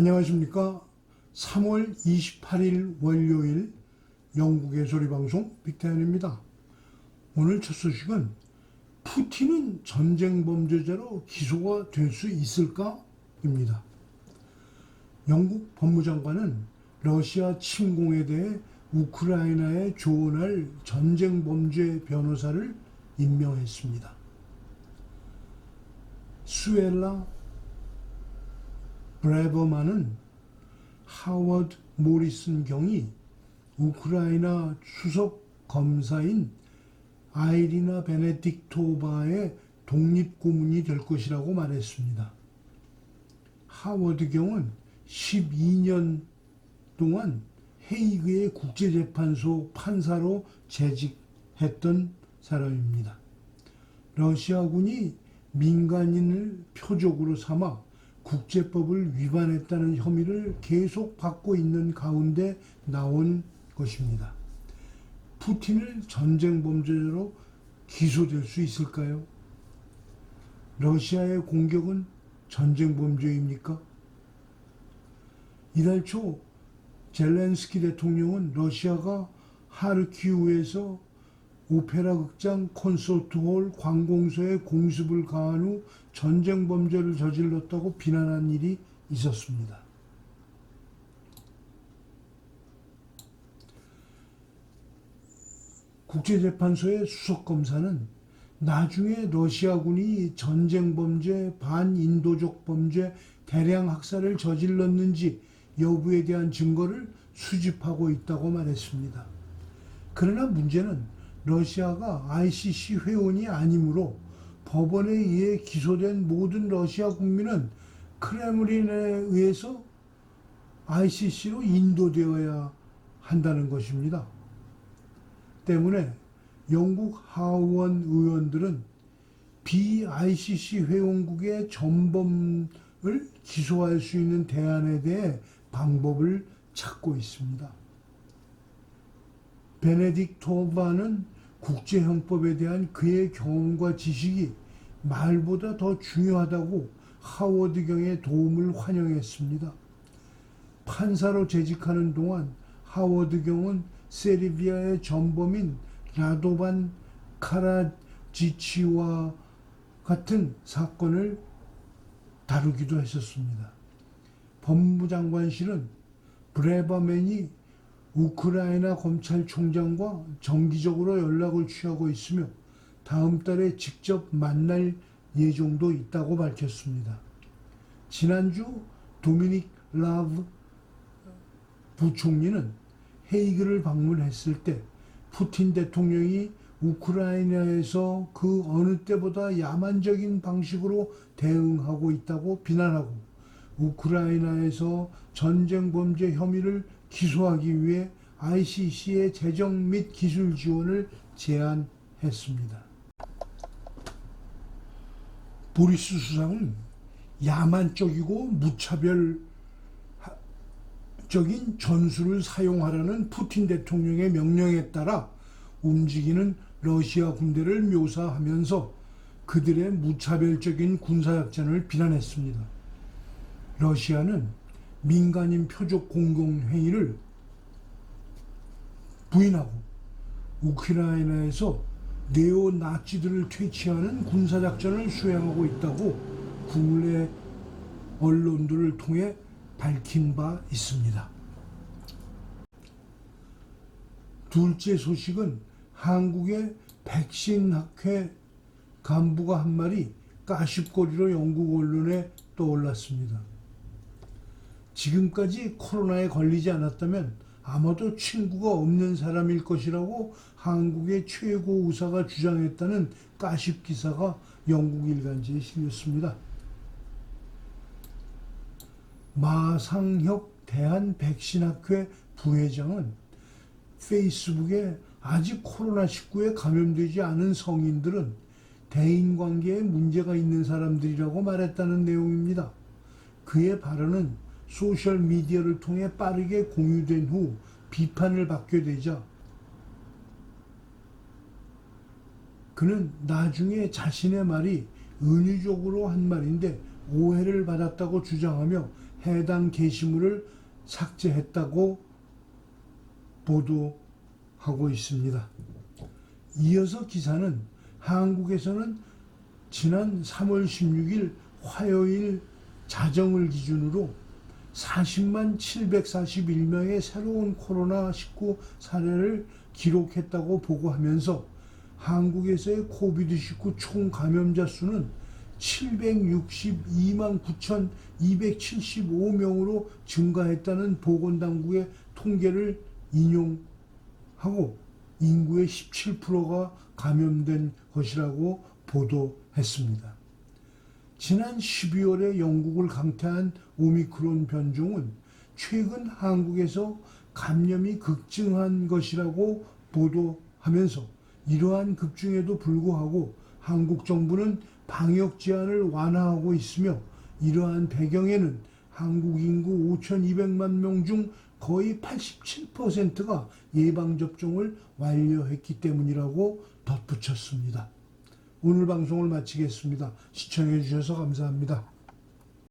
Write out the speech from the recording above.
안녕하십니까. 3월 28일 월요일 영국의 소리방송 빅태현입니다. 오늘 첫 소식은 푸틴은 전쟁 범죄자로 기소가 될 수 있을까? 입니다. 영국 법무장관은 러시아 침공에 대해 우크라이나에 조언할 전쟁 범죄 변호사를 임명했습니다. 수엘라 브레버만은 하워드 모리슨 경이 우크라이나 수석 검사인 아이리나 베네딕토바의 독립 고문이 될 것이라고 말했습니다. 하워드 경은 12년 동안 헤이그의 국제재판소 판사로 재직했던 사람입니다. 러시아군이 민간인을 표적으로 삼아 국제법을 위반했다는 혐의를 계속 받고 있는 가운데 나온 것입니다. 푸틴을 전쟁 범죄자로 기소될 수 있을까요? 러시아의 공격은 전쟁 범죄입니까? 이달 초 젤렌스키 대통령은 러시아가 하르키우에서 오페라 극장, 콘서트홀, 관공서에 공습을 가한 후 전쟁 범죄를 저질렀다고 비난한 일이 있었습니다. 국제재판소의 수석검사는 나중에 러시아군이 전쟁 범죄, 반인도적 범죄, 대량 학살을 저질렀는지 여부에 대한 증거를 수집하고 있다고 말했습니다. 그러나 문제는 러시아가 ICC 회원이 아니므로 법원에 의해 기소된 모든 러시아 국민은 크레므린에 의해서 ICC로 인도되어야 한다는 것입니다. 때문에 영국 하원 의원들은 BICC 회원국의 전범을 기소할 수 있는 대안에 대해 방법을 찾고 있습니다. 베네딕토바는 국제형법에 대한 그의 경험과 지식이 말보다 더 중요하다고 하워드 경의 도움을 환영했습니다. 판사로 재직하는 동안 하워드 경은 세르비아의 전범인 라도반 카라지치와 같은 사건을 다루기도 했었습니다. 법무장관실은 브레바맨이 우크라이나 검찰총장과 정기적으로 연락을 취하고 있으며 다음 달에 직접 만날 예정도 있다고 밝혔습니다. 지난주 도미닉 라브 부총리는 헤이그를 방문했을 때 푸틴 대통령이 우크라이나에서 그 어느 때보다 야만적인 방식으로 대응하고 있다고 비난하고 우크라이나에서 전쟁 범죄 혐의를 기소하기 위해 ICC의 재정 및 기술 지원을 제안했습니다. 보리스 수상은 야만적이고 무차별적인 전술을 사용하라는 푸틴 대통령의 명령에 따라 움직이는 러시아 군대를 묘사하면서 그들의 무차별적인 군사작전을 비난했습니다. 러시아는 민간인 표적 공공행위를 부인하고 우크라이나에서 네오 나치들을 퇴치하는 군사작전을 수행하고 있다고 국내 언론들을 통해 밝힌 바 있습니다. 둘째 소식은 한국의 백신 학회 간부가 한 말이 까십거리로 영국 언론에 떠올랐습니다. 지금까지 코로나에 걸리지 않았다면 아마도 친구가 없는 사람일 것이라고 한국의 최고 의사가 주장했다는 까십 기사가 영국 일간지에 실렸습니다. 마상혁 대한백신학회 부회장은 페이스북에 아직 코로나19에 감염되지 않은 성인들은 대인관계에 문제가 있는 사람들이라고 말했다는 내용입니다. 그의 발언은 소셜 미디어를 통해 빠르게 공유된 후 비판을 받게 되자 그는 나중에 자신의 말이 은유적으로 한 말인데 오해를 받았다고 주장하며 해당 게시물을 삭제했다고 보도하고 있습니다. 이어서 기사는 한국에서는 지난 3월 16일 화요일 자정을 기준으로 40만 741명의 새로운 코로나19 사례를 기록했다고 보고하면서 한국에서의 코비드19 총 감염자 수는 762만 9,275명으로 증가했다는 보건당국의 통계를 인용하고 인구의 17%가 감염된 것이라고 보도했습니다. 지난 12월에 영국을 강타한 오미크론 변종은 최근 한국에서 감염이 급증한 것이라고 보도하면서 이러한 급증에도 불구하고 한국 정부는 방역 제한을 완화하고 있으며 이러한 배경에는 한국 인구 5,200만 명 중 거의 87%가 예방접종을 완료했기 때문이라고 덧붙였습니다. 오늘 방송을 마치겠습니다. 시청해 주셔서 감사합니다.